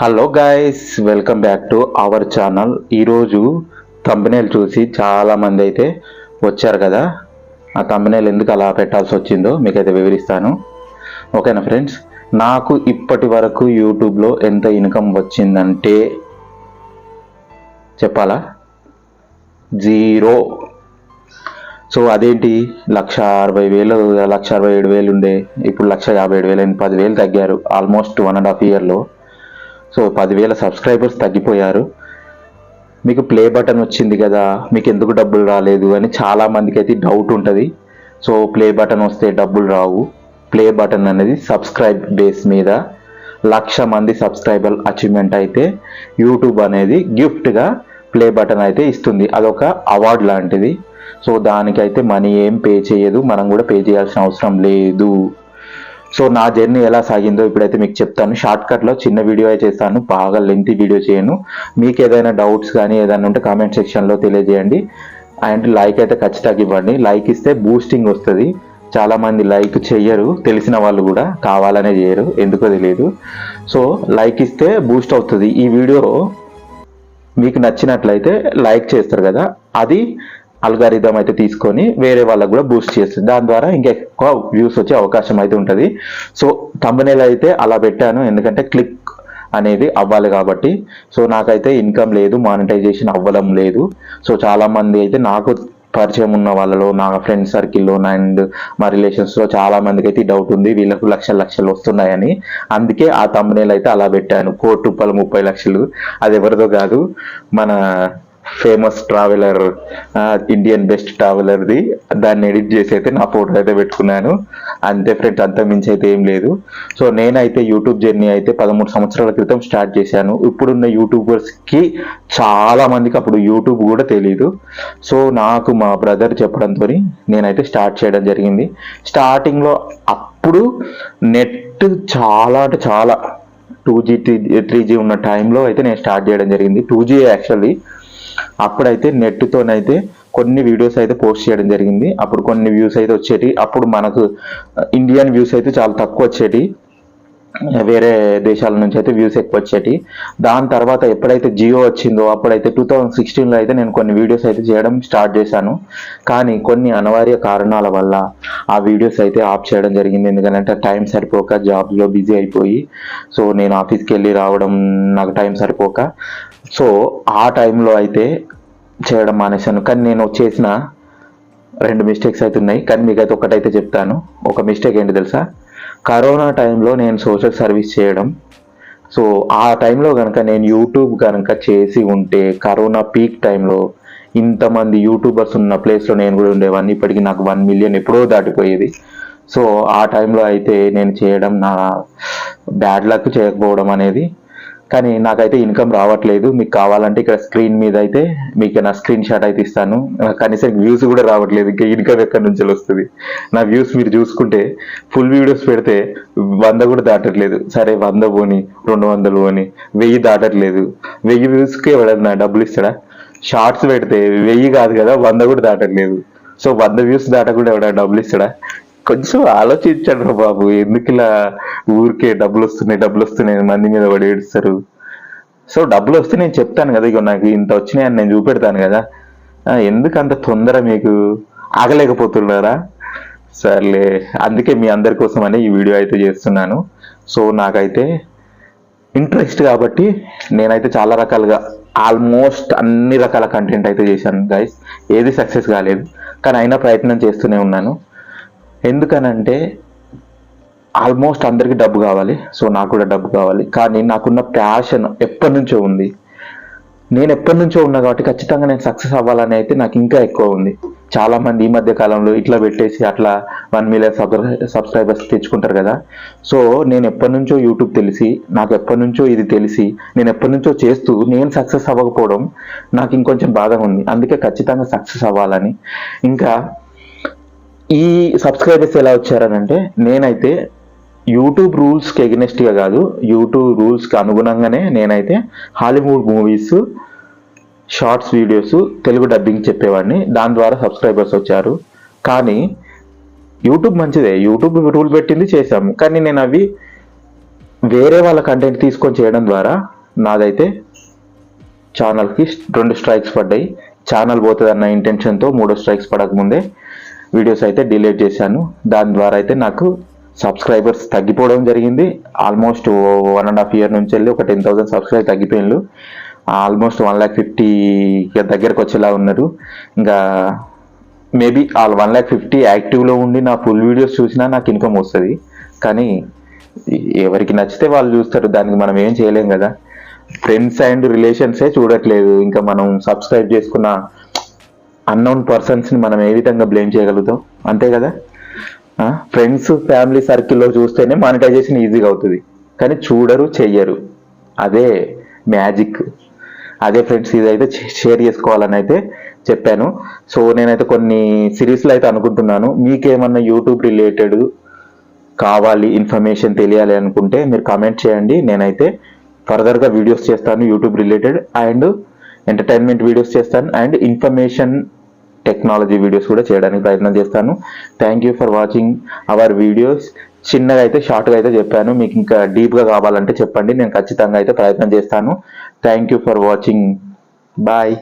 Hello guys welcome back to our channel ఈరోజు కంపెనీలు చూసి చాలా మంది అయితే వచ్చారు కదా. ఆ కంపెనీలు ఎందుకు అలా పెట్టాల్సి వచ్చిందో మీకైతే వివరిస్తాను. ఓకేనా ఫ్రెండ్స్ నాకు ఇప్పటి వరకు యూట్యూబ్లో ఎంత ఇన్కమ్ వచ్చిందంటే చెప్పాలా? జీరో సో అదేంటి? లక్ష అరవై వేలు లక్ష అరవై ఏడు వేలు ఉండే. ఇప్పుడు లక్ష యాభై ఏడు వేలు పదివేలు తగ్గారు. ఆల్మోస్ట్ వన్ అండ్ హాఫ్ ఇయర్లో సో పదివేల సబ్స్క్రైబర్స్ తగ్గిపోయారు. మీకు ప్లే బటన్ వచ్చింది కదా మీకు ఎందుకు డబ్బులు రాలేదు అని చాలా మందికి అయితే డౌట్ ఉంటుంది. సో ప్లే బటన్ వస్తే డబ్బులు రావు. ప్లే బటన్ అనేది సబ్స్క్రైబ్ బేస్ మీద లక్ష మంది సబ్స్క్రైబర్ అచీవ్మెంట్ అయితే యూట్యూబ్ అనేది గిఫ్ట్గా ప్లే బటన్ అయితే ఇస్తుంది. అదొక అవార్డ్ లాంటిది. సో దానికైతే మనీ ఏం పే చేయదు. మనం కూడా పే చేయాల్సిన అవసరం లేదు. సో నా జర్నీ ఎలా సాగిందో ఇప్పుడైతే మీకు చెప్తాను. షార్ట్ కట్లో చిన్న వీడియో చేస్తాను. బాగా లెంతీ వీడియో చేయను. మీకు ఏదైనా డౌట్స్ కానీ ఏదైనా ఉంటే కామెంట్ సెక్షన్లో తెలియజేయండి. అండ్ లైక్ అయితే ఖచ్చితంగా ఇవ్వండి. లైక్ ఇస్తే బూస్టింగ్ వస్తుంది. చాలామంది లైక్ చెయ్యరు. తెలిసిన వాళ్ళు కూడా కావాలనే చేయరు. ఎందుకో తెలియదు. సో లైక్ ఇస్తే బూస్ట్ అవుతుంది. ఈ వీడియో మీకు నచ్చినట్లయితే లైక్ చేస్తారు కదా. అది అల్గారిథం అయితే తీసుకొని వేరే వాళ్ళకు కూడా బూస్ట్ చేస్తుంది. దాని ద్వారా ఇంకా ఎక్కువ వ్యూస్ వచ్చే అవకాశం అయితే ఉంటుంది. సో తమ్మునేలు అయితే అలా పెట్టాను. ఎందుకంటే క్లిక్ అనేది అవ్వాలి కాబట్టి. సో నాకైతే ఇన్కమ్ లేదు మానిటైజేషన్ అవ్వడం లేదు. సో చాలా మంది అయితే నాకు పరిచయం ఉన్న వాళ్ళలో నా ఫ్రెండ్ సర్కిల్లో అండ్ మా రిలేషన్స్లో చాలా మందికి అయితే డౌట్ ఉంది. వీళ్ళకు లక్షల లక్షలు వస్తున్నాయని. అందుకే ఆ తమ్మునేలు అయితే అలా పెట్టాను. కోటి రూపాయలు ముప్పై లక్షలు. అది ఎవరిదో కాదు. మన ఫేమస్ ట్రావెలర్ ఇండియన్ బెస్ట్ ట్రావెలర్ది దాన్ని ఎడిట్ చేసి అయితే నా ఫోటో అయితే పెట్టుకున్నాను. అంతే ఫ్రెండ్స్ అంత మించి అయితే ఏం లేదు. సో నేనైతే యూట్యూబ్ జర్నీ అయితే పదమూడు సంవత్సరాల క్రితం స్టార్ట్ చేశాను. ఇప్పుడున్న యూట్యూబర్స్కి చాలా మందికి అప్పుడు యూట్యూబ్ కూడా తెలియదు సో నాకు మా బ్రదర్ చెప్పడంతో నేనైతే స్టార్ట్ చేయడం జరిగింది. స్టార్టింగ్లో అప్పుడు నెట్ చాలా అంటే చాలా two G three three G ఉన్న టైంలో అయితే నేను స్టార్ట్ చేయడం జరిగింది. టూ జీ యాక్చువల్లీ అప్పుడైతే నెట్తోనైతే కొన్ని వీడియోస్ అయితే పోస్ట్ చేయడం జరిగింది. అప్పుడు కొన్ని వ్యూస్ అయితే వచ్చేటి అప్పుడు మనకు uh, ఇండియన్ వ్యూస్ అయితే చాలా తక్కువ వచ్చేటి వేరే దేశాల నుంచి అయితే వ్యూస్ ఎక్కువ వచ్చేటి దాని తర్వాత ఎప్పుడైతే జియో వచ్చిందో అప్పుడైతే టూ థౌజండ్ సిక్స్టీన్లో అయితే నేను కొన్ని వీడియోస్ అయితే చేయడం స్టార్ట్ చేశాను. కానీ కొన్ని అనివార్య కారణాల వల్ల ఆ వీడియోస్ అయితే ఆఫ్ చేయడం జరిగింది. ఎందుకంటే టైం సరిపోక జాబ్లో బిజీ అయిపోయి సో నేను ఆఫీస్కి వెళ్ళి రావడం నాకు టైం సరిపోక. సో ఆ టైంలో అయితే చేయడం మానేశాను. కానీ నేను చేసిన రెండు మిస్టేక్స్ అయితే ఉన్నాయి. కానీ మీకైతే ఒకటైతే చెప్తాను. ఒక మిస్టేక్ ఏంటి తెలుసా? కరోనా టైంలో నేను సోషల్ సర్వీస్ చేయడం. సో ఆ టైంలో కనుక నేను యూట్యూబ్ కనుక చేసి ఉంటే కరోనా పీక్ టైంలో ఇంతమంది యూట్యూబర్స్ ఉన్న ప్లేస్లో నేను కూడా ఉండేవాడిని ఇప్పటికి నాకు వన్ మిలియన్ ఎప్పుడో దాటిపోయేది. సో ఆ టైంలో అయితే నేను చేయడం నా బ్యాడ్ లక్ చేయకపోవడం అనేది కానీ నాకైతే ఇన్కమ్ రావట్లేదు. మీకు కావాలంటే ఇక్కడ స్క్రీన్ మీద అయితే మీకు నా స్క్రీన్ షాట్ అయితే ఇస్తాను. కనీసం వ్యూస్ కూడా రావట్లేదు. ఇంకా ఇన్కమ్ ఎక్కడి నుంచి వస్తుంది? నా వ్యూస్ మీరు చూసుకుంటే ఫుల్ వీడియోస్ పెడితే వంద కూడా దాటట్లేదు. సరే వంద పోని రెండు వందలు పోని వెయ్యి దాటట్లేదు. వెయ్యి వ్యూస్కి ఎవడన్నా డబ్బులు ఇస్తాడా? షార్ట్స్ పెడితే వెయ్యి కాదు కదా వంద కూడా దాటట్లేదు. సో వంద వ్యూస్ దాటకుండా ఎవడ డబ్బులు ఇస్తాడా? కొంచెం ఆలోచించండి బాబు. ఎందుకు ఇలా ఊరికే డబ్బులు వస్తున్నాయి డబ్బులు వస్తున్నాయి మంది మీద పడి ఏడుస్తారు? సో డబ్బులు వస్తే నేను చెప్తాను కదా ఇక నాకు ఇంత వచ్చినాయని నేను చూపెడతాను కదా. ఎందుకు అంత తొందర మీకు ఆగలేకపోతున్నారా? సర్లే అందుకే మీ అందరి కోసం అని ఈ వీడియో అయితే చేస్తున్నాను. సో నాకైతే ఇంట్రెస్ట్ కాబట్టి నేనైతే చాలా రకాలుగా ఆల్మోస్ట్ అన్ని రకాల కంటెంట్ అయితే చేశాను గైస్ ఏది సక్సెస్ కాలేదు. కానీ అయినా ప్రయత్నం చేస్తూనే ఉన్నాను. ఎందుకనంటే ఆల్మోస్ట్ అందరికీ డబ్బు కావాలి. సో నాకు కూడా డబ్బు కావాలి. కానీ నాకున్న ప్యాషన్ ఎప్పటి నుంచో ఉంది. నేను ఎప్పటి నుంచో ఉన్నా కాబట్టి ఖచ్చితంగా నేను సక్సెస్ అవ్వాలని అయితే నాకు ఇంకా ఎక్కువ ఉంది. చాలా మంది ఈ మధ్య కాలంలో ఇట్లా పెట్టేసి అట్లా వన్ మిలియన్ సబ్స్క్రైబర్స్ తెచ్చుకుంటారు కదా. సో నేను ఎప్పటి నుంచో యూట్యూబ్ తెలిసి నాకు ఎప్పటి నుంచో ఇది తెలిసి నేను ఎప్పటి నుంచో చేస్తూ నేను సక్సెస్ అవ్వకపోవడం నాకు ఇంకొంచెం బాధగా ఉంది. అందుకే ఖచ్చితంగా సక్సెస్ అవ్వాలని. ఇంకా ఈ సబ్స్క్రైబర్స్ ఎలా వచ్చారనంటే నేనైతే యూట్యూబ్ రూల్స్కి ఎగ్నెస్ట్గా కాదు యూట్యూబ్ రూల్స్కి అనుగుణంగానే నేనైతే Hollywood movies shorts videos Telugu dubbing చెప్పేవాడిని. దాని ద్వారా సబ్స్క్రైబర్స్ వచ్చారు. కానీ యూట్యూబ్ మంచిదే. యూట్యూబ్ రూల్ పెట్టింది చేశాము. కానీ నేను అవి వేరే వాళ్ళ కంటెంట్ తీసుకొని చేయడం ద్వారా నాదైతే ఛానల్కి రెండు స్ట్రైక్స్ పడ్డాయి. ఛానల్ పోతుంది అన్న ఇంటెన్షన్తో మూడో స్ట్రైక్స్ పడకముందే వీడియోస్ అయితే డిలీట్ చేశాను. దాని ద్వారా అయితే నాకు సబ్స్క్రైబర్స్ తగ్గిపోవడం జరిగింది. Almost one and half year నుంచి వెళ్ళి ఒక టెన్ థౌసండ్ సబ్స్క్రైబ్ తగ్గిపోయినారు ఆల్మోస్ట్ వన్ ల్యాక్ ఫిఫ్టీ దగ్గరకు వచ్చేలా ఉన్నారు ఇంకా మేబీ ఆ వన్ ల్యాక్ ఫిఫ్టీ యాక్టివ్లో ఉండి నా ఫుల్ వీడియోస్ చూసినా నాకు ఇన్కమ్ వస్తుంది. కానీ ఎవరికి నచ్చితే వాళ్ళు చూస్తారు. దానికి మనం ఏం చేయలేం కదా. ఫ్రెండ్స్ అండ్ రిలేషన్సే చూడట్లేదు. ఇంకా మనం సబ్స్క్రైబ్ చేసుకున్న అన్నోన్ పర్సన్స్ని మనం ఏ విధంగా బ్లేమ్ చేయగలుగుతాం? అంతే కదా? ఫ్రెండ్స్ ఫ్యామిలీ సర్కిల్లో చూస్తేనే మానిటైజేషన్ ఈజీగా అవుతుంది. కానీ చూడరు చెయ్యరు. అదే మ్యాజిక్ అదే ఫ్రెండ్స్ ఇదైతే షేర్ చేసుకోవాలని అయితే చెప్పాను. సో నేనైతే కొన్ని సిరీస్లో అయితే అనుకుంటున్నాను. మీకేమన్నా యూట్యూబ్ రిలేటెడ్ కావాలి ఇన్ఫర్మేషన్ తెలియాలి అనుకుంటే మీరు కామెంట్ చేయండి. నేనైతే ఫర్దర్గా వీడియోస్ చేస్తాను YouTube related and entertainment videos చేస్తాను. అండ్ ఇన్ఫర్మేషన్ టెక్నాలజీ వీడియోస్ కూడా చేయడానికి ప్రయత్నం చేస్తాను. Thank you for watching our videos చిన్నగా అయితే షార్ట్గా అయితే చెప్పాను. మీకు ఇంకా డీప్గా కావాలంటే చెప్పండి. నేను ఖచ్చితంగా అయితే ప్రయత్నం చేస్తాను. Thank you for watching bye